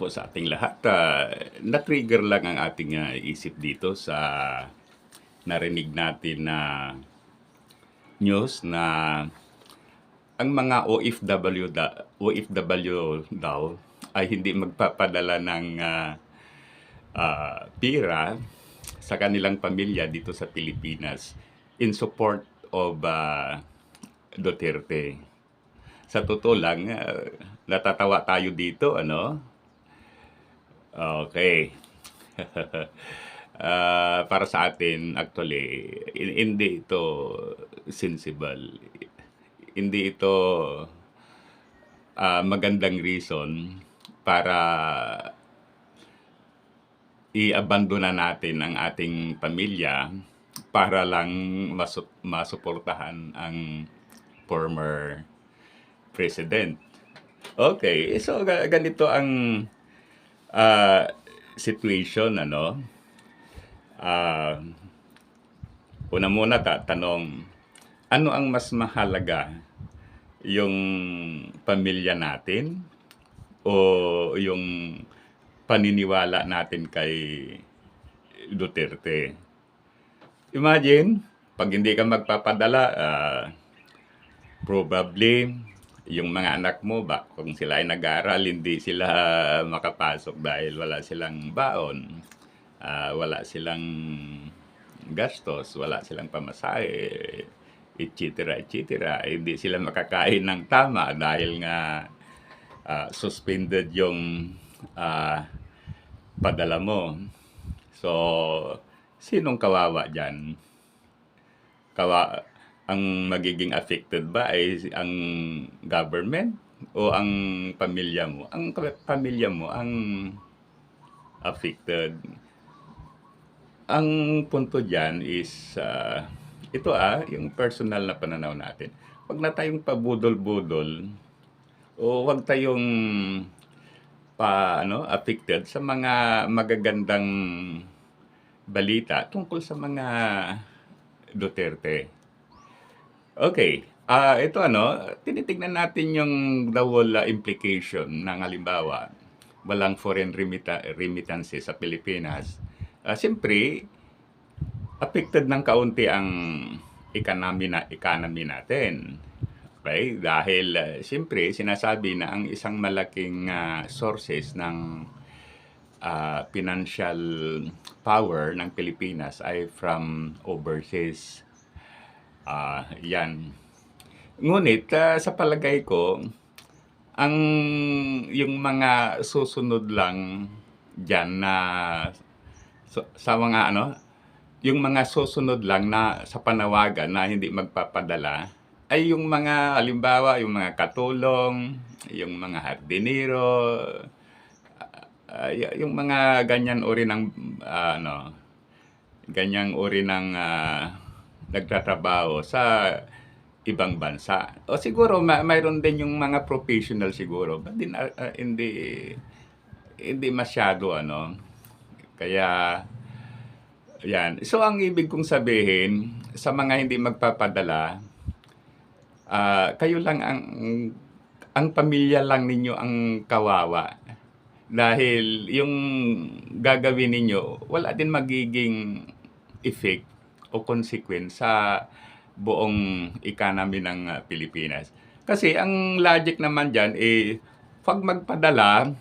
po sa ating lahat. Ah, na-trigger lang ang ating ah, isip dito sa narinig natin na news na ang mga OFW, da, OFW daw ay hindi magpapadala ng ah, ah, pira sa kanilang pamilya dito sa Pilipinas in support of ah, Duterte. Sa totoo lang, ah, natatawa tayo dito, ano? Okay. Ah, para sa atin, actually, hin- hindi ito sensible. Hindi ito ah, magandang reason para i-abandona natin ang ating pamilya para lang masu- masuportahan ang former president. Okay, so ga- ganito ang ah, situation, ano? Ah, una muna ta tanong, ano ang mas mahalaga? Yung pamilya natin o yung paniniwala natin kay Duterte? Imagine, pag hindi ka magpapadala, ah, probably yung mga anak mo ba kung sila ay nag-aaral hindi sila makapasok dahil wala silang baon ah, wala silang gastos wala silang pamasahe etc etc hindi sila makakain ng tama dahil nga ah, suspended yung ah, padala mo. So sinong kawawa dyan? Kawa ang magiging affected ba ay ang government o ang pamilya mo? Ang pamilya mo ang affected. Ang punto diyan is ah, ito ah, yung personal na pananaw natin. Wag na tayong pabudol-budol o wag tayong pa ano affected sa mga magagandang balita tungkol sa mga Duterte. Okay. Ah, ito ano, tinitingnan natin yung double ah, implication ng halimbawa, walang foreign remita- remittances sa Pilipinas. Ah, Siyempre, affected ng kaunti ang economy na economy natin. Okay? Dahil ah, siyempre sinasabi na ang isang malaking ah, sources ng ah, financial power ng Pilipinas ay from overseas. Ah, yan. Ngunit ah, sa palagay ko, ang yung mga susunod lang diyan na sa, sa mga ano, yung mga susunod lang na sa panawagan na hindi magpapadala ay yung mga halimbawa yung mga katulong, yung mga hardinero, y- yung mga ganyan uri ng ah, ano, ganyang uri ng ah, nagtatrabaho sa ibang bansa. O siguro ma- mayroon din yung mga professional siguro, but din, ah, ah, hindi hindi masyado ano. Kaya yan. So ang ibig kong sabihin sa mga hindi magpapadala, ah, kayo lang ang ang pamilya lang ninyo ang kawawa. Dahil yung gagawin ninyo, wala din magiging effect o consequence sa buong economy ng ah, Pilipinas. Kasi ang logic naman dyan, eh, pag magpadala,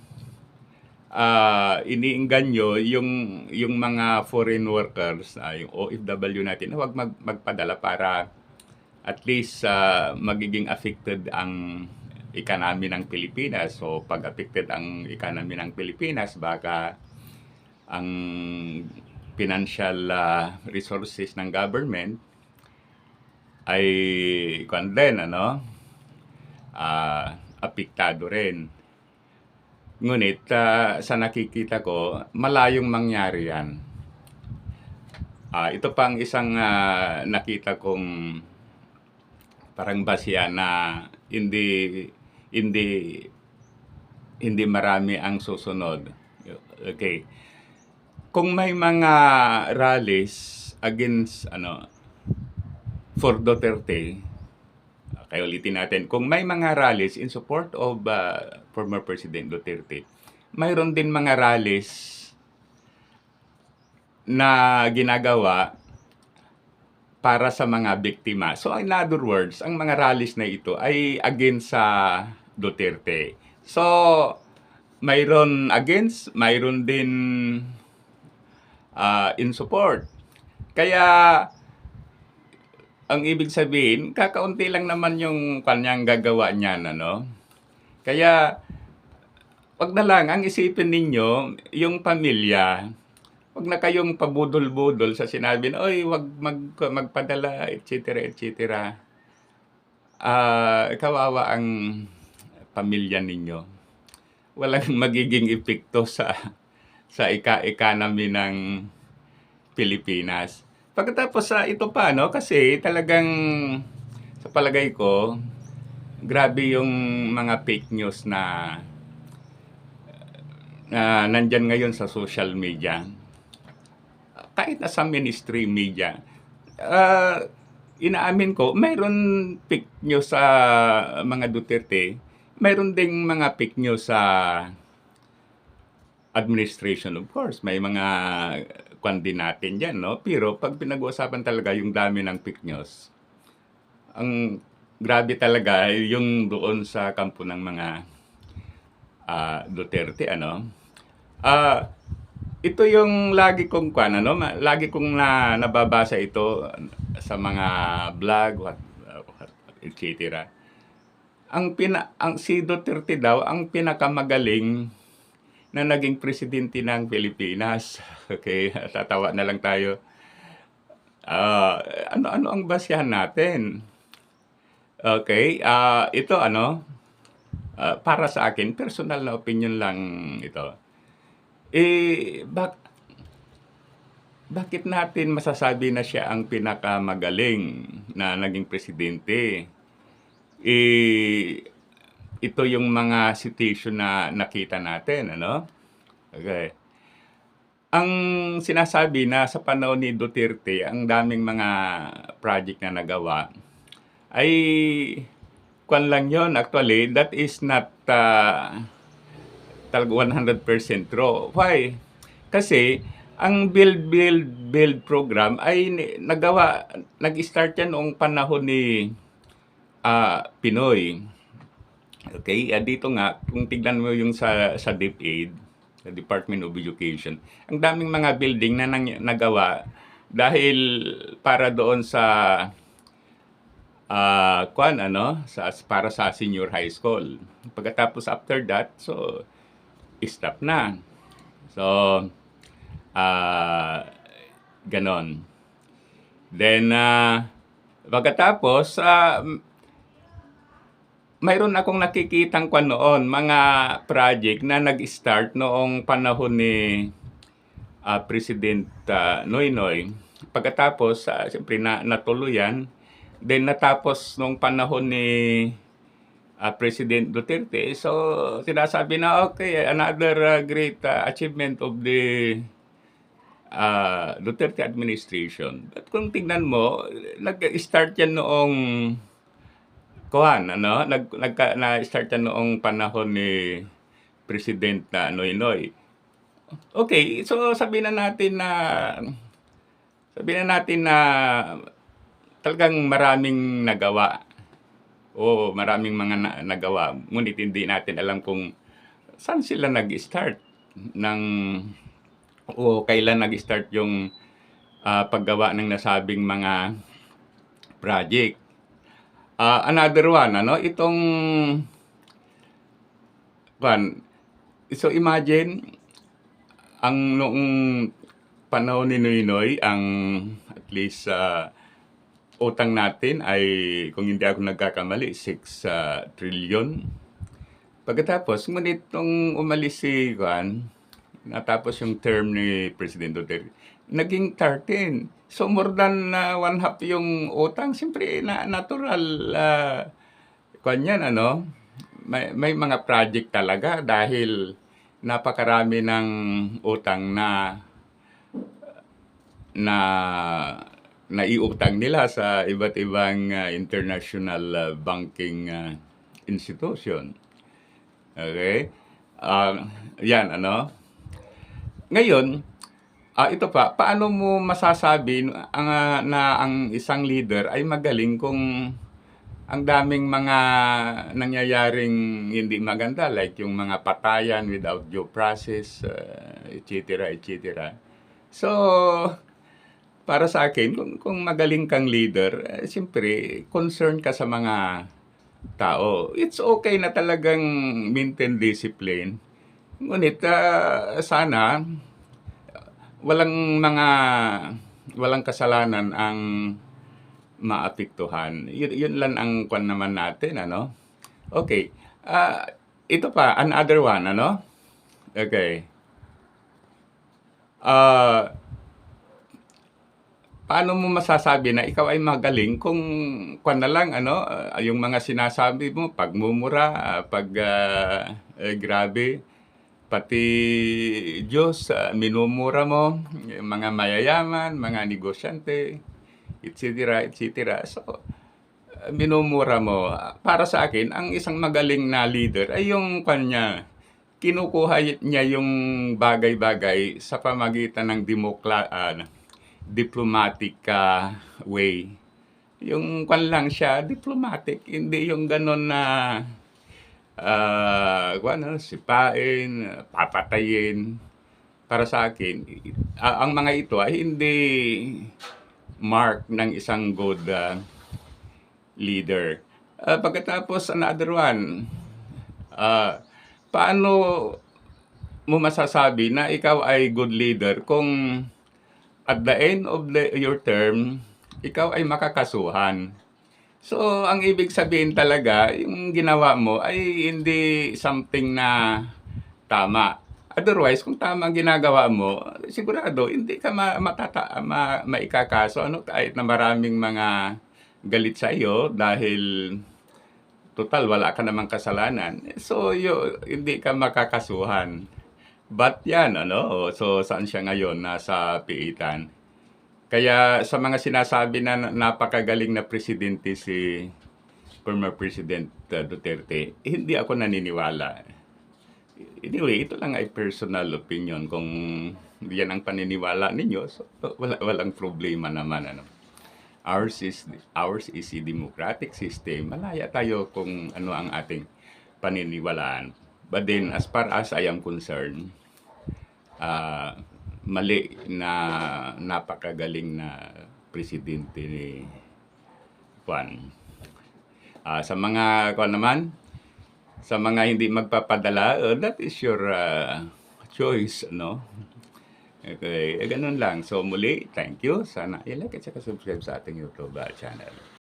ah iniingganyo yung yung mga foreign workers, ah, yung OFW natin, huwag mag, magpadala para at least ah, magiging affected ang economy ng Pilipinas. So pag affected ang economy ng Pilipinas, baka ang financial ah, resources ng government ay kwan din, ano, ah apektado rin. Ngunit ah, sa nakikita ko, malayong mangyari yan. Ah, ito pang isang ah, nakita kong parang basya na hindi hindi hindi marami ang susunod. Okay. Kung may mga rallies against ano for Duterte, kaya ulitin natin, kung may mga rallies in support of uh, former President Duterte, mayroon din mga rallies na ginagawa para sa mga biktima. So in other words, ang mga rallies na ito ay against sa Duterte. So mayroon against, mayroon din ah, in support. Kaya ang ibig sabihin, kakaunti lang naman yung kanyang gagawa niyan, ano? Kaya wag na lang ang isipin ninyo yung pamilya. Wag na kayong pabudol-budol sa sinabi na, oy, wag mag, magpadala, etc., etc. Ah, kawawa ang pamilya ninyo. Walang magiging epekto sa sa ika-economy ng Pilipinas. Pagkatapos sa ito pa, no? Kasi talagang sa palagay ko, grabe yung mga fake news na na nandyan ngayon sa social media. Kahit na sa ministry media. Ah, inaamin ko, mayroon fake news sa mga Duterte. Mayroon ding mga fake news sa administration, of course. May mga kwan din natin dyan, no? Pero pag pinag-uusapan talaga yung dami ng fake news, ang grabe talaga yung doon sa kampo ng mga ah, Duterte, ano? Ah, ito yung lagi kong kwan, ano? Lagi kong na, nababasa ito sa mga vlog, what, what, etc. Ang pina, ang si Duterte daw ang pinakamagaling na naging presidente ng Pilipinas. Okay, tatawa na lang tayo. Ah, ano-ano ang basyahan natin? Okay, ah ito ano, ah, para sa akin, personal na opinion lang ito. Eh, bak bakit natin masasabi na siya ang pinakamagaling na naging presidente? Eh, ito yung mga situation na nakita natin, ano? Okay. Ang sinasabi na sa panahon ni Duterte, ang daming mga project na nagawa, ay kwan lang yon actually that is not uh, talaga 100% true why kasi ang build build build program ay nagawa nag-start yan noong panahon ni ah, Pinoy okay ah, dito nga kung tignan mo yung sa sa DepEd sa Department of Education ang daming mga building na nang, nagawa dahil para doon sa ah kwan ano sa para sa senior high school. Pagkatapos after that, so stop na. So ah ganon. Then ah pagkatapos ah mayroon akong nakikitang kwan noon, mga project na nag-start noong panahon ni ah, President ah, Noynoy. Pagkatapos, ah, siyempre na, natuluyan. Then natapos nung panahon ni ah, President Duterte. So, sinasabi na, okay, another ah, great ah, achievement of the ah, Duterte administration. But kung tingnan mo, nag-start yan noong kuhan, ano? Nag, nagka, na-start noong panahon ni President na Noynoy. Okay, so sabihin na natin na sabihin na natin na talagang maraming nagawa. O maraming mga na, nagawa. Ngunit hindi natin alam kung saan sila nag-start ng o kailan nag-start yung ah, paggawa ng nasabing mga project. Ah, another one, ano, itong kan so imagine ang noong panahon ni Noynoy ang at least ah, utang natin ay kung hindi ako nagkakamali 6 trillion. Pagkatapos ngunit nung umalis si Juan, natapos yung term ni President Duterte, naging 13. So more than ah, one half yung utang, siyempre na natural uh, kwan yan, ano, may, may mga project talaga dahil napakarami ng utang na na naiutang nila sa iba't ibang ah, international ah, banking ah, institution. Okay? Ah, 'yan ano. Ngayon, ah, ito pa, paano mo masasabi ang, ah, na ang isang leader ay magaling kung ang daming mga nangyayaring hindi maganda like yung mga patayan without due process, ah, et cetera, et cetera. So, para sa akin kung kung magaling kang leader, eh, siyempre concern ka sa mga tao. It's okay na talagang maintain discipline. Ngunit, ah, sana walang mga walang kasalanan ang maapektuhan. Yun, yun lang ang kwan naman natin, ano? Okay. Ah, ito pa, another one, ano? Okay. Ah, paano mo masasabi na ikaw ay magaling kung kwan na lang, ano, ah, yung mga sinasabi mo, pagmumura, ah, pag ah, eh, grabe, pati Diyos, ah, minumura mo, yung mga mayayaman, mga negosyante, etc., etc. So, ah, minumura mo. Para sa akin, ang isang magaling na leader ay yung kanya, kinukuha niya yung bagay-bagay sa pamagitan ng demokla, ah, diplomatic ah, way. Yung kwan lang siya, diplomatic, hindi yung ganon na ah, kwan, ano, sipain, papatayin. Para sa akin, ah, ang mga ito ay hindi mark ng isang good ah, leader. Ah, pagkatapos, another one, ah, paano mo masasabi na ikaw ay good leader kung at the end of the, your term, ikaw ay makakasuhan. So, ang ibig sabihin talaga, yung ginawa mo ay hindi something na tama. Otherwise, kung tama ang ginagawa mo, sigurado hindi ka ma, matata, ma, maikakaso ano kahit na maraming mga galit sa iyo dahil total wala ka namang kasalanan. So, yo, hindi ka makakasuhan. But yan, ano, so saan siya ngayon? Nasa piitan. Kaya sa mga sinasabi na na- napakagaling na presidente si former President uh, Duterte, hindi ako naniniwala. Anyway, ito lang ay personal opinion. Kung yan ang paniniwala ninyo, so wala, walang problema naman. Ano. Ours is, ours is a democratic system. Malaya tayo kung ano ang ating paniniwalaan. But then, as far as I am concerned, ah, mali na napakagaling na presidente ni Juan. Ah, sa mga kuan naman, sa mga hindi magpapadala, uh, that is your ah, choice, no? Okay, eh, ganun lang. So muli, thank you. Sana i-like at saka subscribe sa ating YouTube ah, channel.